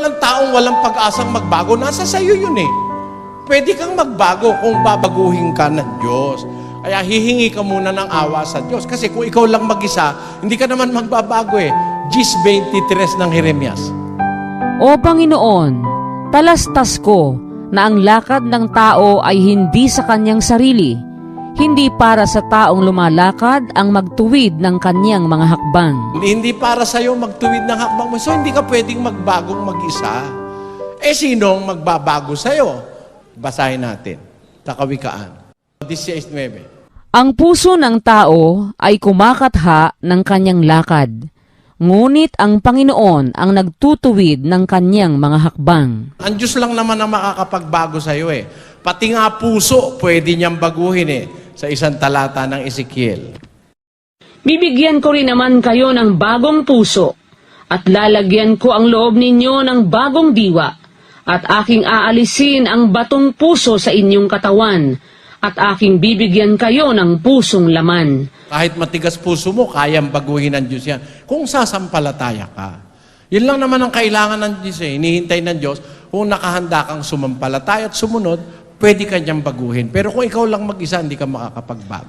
walang taong walang pag-asang magbago. Nasa sayo yun eh. Pwede kang magbago kung babaguhin ka ng Diyos. Kaya hihingi ka muna ng awa sa Diyos. Kasi kung ikaw lang mag-isa, hindi ka naman magbabago eh. Gis 23 ng Jeremias. O Panginoon, talastas ko na ang lakad ng tao ay hindi sa kanyang sarili, hindi para sa taong lumalakad ang magtuwid ng kanyang mga hakbang. Hindi para sa'yo magtuwid ng hakbang mo. So hindi ka pwedeng magbagong mag-isa. Eh sinong magbabago sa'yo? Basahin natin. Sa Kawikaan. 16.9 Ang puso ng tao ay kumakatha ng kanyang lakad, ngunit ang Panginoon ang nagtutuwid ng kanyang mga hakbang. Ang Diyos lang naman ang makakapagbago sa'yo eh. Pati nga puso, pwede niyang baguhin eh. Sa isang talata ng Ezekiel. Bibigyan ko rin naman kayo ng bagong puso at lalagyan ko ang loob ninyo ng bagong diwa at aking aalisin ang batong puso sa inyong katawan at aking bibigyan kayo ng pusong laman. Kahit matigas puso mo, kayang baguhin ng Diyos yan. Kung sasampalataya ka. Yun lang naman ang kailangan ng Diyos eh. Hinihintay ng Diyos. Kung nakahanda kang sumampalataya at sumunod, pwede ka niyang baguhin. Pero kung ikaw lang mag-isa, hindi ka makakapagbago.